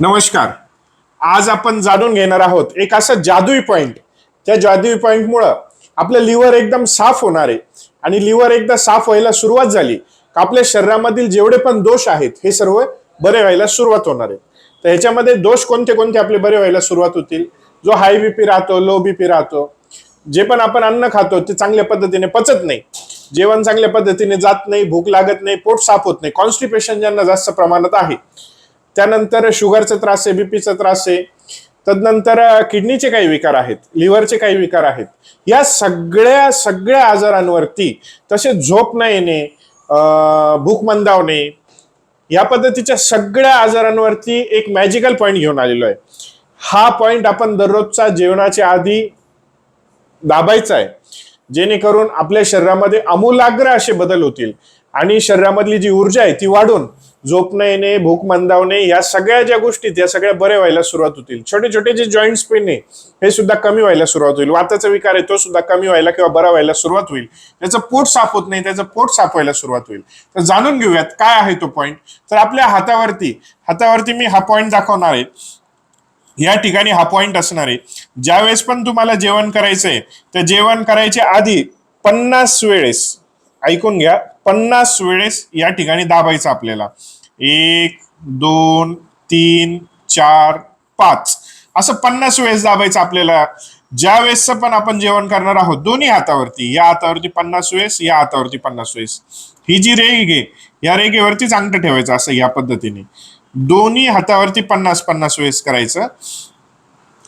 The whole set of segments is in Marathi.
नमस्कार. आज आपण जाणून घेणार आहोत एक असं जादुई पॉइंट त्या जादुई पॉइंटमुळं आपलं लिव्हर एकदम साफ होणार आहे. आणि लिव्हर एकदा साफ व्हायला सुरुवात झाली का आपल्या शरीरामधील जेवढे पण दोष आहेत हे सर्व बरे व्हायला सुरुवात होणार आहे. तर ह्याच्यामध्ये दोष कोणते कोणते आपले बरे व्हायला सुरुवात होतील? जो हाय बीपी राहतो लो बीपी राहतो जे पण आपण अन्न खातो ते चांगल्या पद्धतीने पचत नाही. जेवण चांगल्या पद्धतीने जात नाही भूक लागत नाही पोट साफ होत नाही. कॉन्स्टिपेशन ज्यांना जास्त प्रमाणात आहे त्यानंतर शुगरचा त्रास आहे बीपीचा त्रास आहे. तदनंतर किडनीचे काही विकार आहेत लिव्हरचे काही विकार आहेत. या सगळ्या सगळ्या आजारांवरती तसे झोप न येणे भूक मंदावणे या पद्धतीच्या सगळ्या आजारांवरती एक मॅजिकल पॉईंट घेऊन आलेलो आहे. हा पॉईंट आपण दररोजचा जेवणाच्या आधी दाबायचा आहे. जेणेकरून आपल्या शरीरामध्ये आमूलाग्र असे बदल होतील आणि शरीरामधली जी ऊर्जा आहे ती वाढून झोप न येणे भूक मंदावणे या सगळ्या ज्या गोष्टी त्या सगळ्या बऱ्या व्हायला सुरुवात होतील. छोटे छोटे जे जॉईंट्स पेन आहे हे सुद्धा कमी व्हायला सुरुवात होईल. वाताचा विकार आहे तो सुद्धा कमी व्हायला किंवा बरा व्हायला सुरुवात होईल. त्याचं पोट साफ होत नाही त्याचं पोट साफ व्हायला सुरुवात होईल. तर जाणून घेऊयात काय आहे तो पॉईंट तर आपल्या हातावरती हातावरती मी हा पॉईंट दाखवणार आहे. या ठिकाणी हा पॉईंट असणार आहे. ज्यावेळेस पण तुम्हाला जेवण करायचंय तर जेवण करायच्या आधी पन्नास वेळेस ऐकून घ्या पन्नास वेळेस या ठिकाणी दाबायचं आपल्याला. एक दोन तीन चार पाच. असं पन्नास वेळेस दाबायचं आपल्याला. ज्या वेळेसचं पण आपण जेवण करणार आहोत दोन्ही हातावरती. या हातावरती पन्नास वेळेस या हातावरती पन्नास वेळेस. ही जी रेग आहे या रेगेवरतीच अंगठं ठेवायचं असं या पद्धतीने. दोन्ही हातावरती पन्नास पन्नास वेळेस करायचं.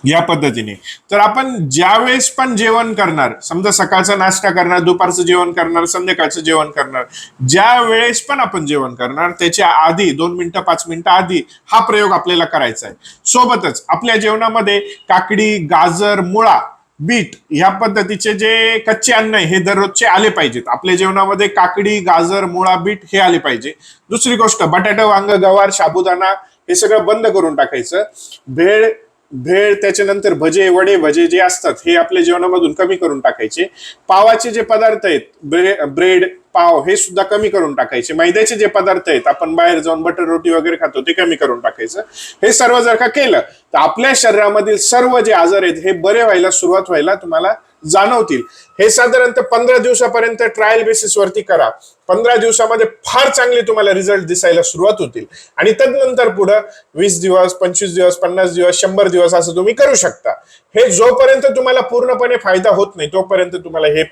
या पद्धतीने. तर आपण ज्या वेळेस पण जेवण करणार समजा सकाळचा नाश्ता करणार दुपारचं जेवण करणार संध्याकाळचं जेवण करणार ज्या वेळेस पण आपण जेवण करणार त्याच्या आधी दोन मिनिटं पाच मिनिटं आधी हा प्रयोग आपल्याला करायचा आहे. सोबतच आपल्या जेवणामध्ये काकडी गाजर मुळा बीट ह्या पद्धतीचे जे कच्चे अन्न आहे हे दररोजचे आले पाहिजेत. आपल्या जेवणामध्ये काकडी गाजर मुळा बीट हे आले पाहिजे. दुसरी गोष्ट बटाटा वांग गवार साबुदाणा हे सगळं बंद करून टाकायचं. भेळ भेळ त्याच्यानंतर भजे वडे भजे जे असतात हे आपल्या जेवणामधून कमी करून टाकायचे. पावाचे जे पदार्थ आहेत ब्रे ब्रेड पाव हे सुद्धा कमी करून टाकायचे. मैद्याचे जे पदार्थ आहेत आपण बाहेर जाऊन बटर रोटी वगैरे खातो ते कमी करून टाकायचं. हे सर्व जर का केलं तर आपल्या शरीरामधील सर्व जे आजार आहेत हे बरे व्हायला सुरुवात व्हायला तुम्हाला जाणवतील. हे साधारणतः पंधरा दिवसापर्यंत ट्रायल बेसिस वरती करा. पंधरा दिवसामध्ये फार चांगले तुम्हाला रिझल्ट दिसायला सुरुवात होतील. आणि तदनंतर पुढं वीस दिवस पंचवीस दिवस पन्नास दिवस शंभर दिवस असं तुम्ही करू शकता. हे जोपर्यंत तुम्हाला पूर्णपणे फायदा होत नाही तोपर्यंत तुम्हाला हे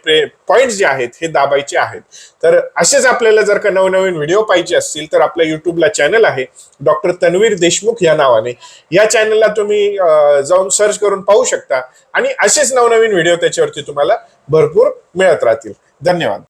पॉइंट जे आहेत हे दाबायचे आहेत. तर असेच आपल्याला जर का नवनवीन व्हिडिओ पाहिजे असतील तर आपल्या युट्यूबला चॅनल आहे डॉक्टर तन्वीर देशमुख या नावाने. या चॅनलला तुम्ही जाऊन सर्च करून पाहू शकता. आणि असेच नवनवीन व्हिडिओ त्याच्यावरती तुम्हाला भरपूर मिळत राहतील. धन्यवाद.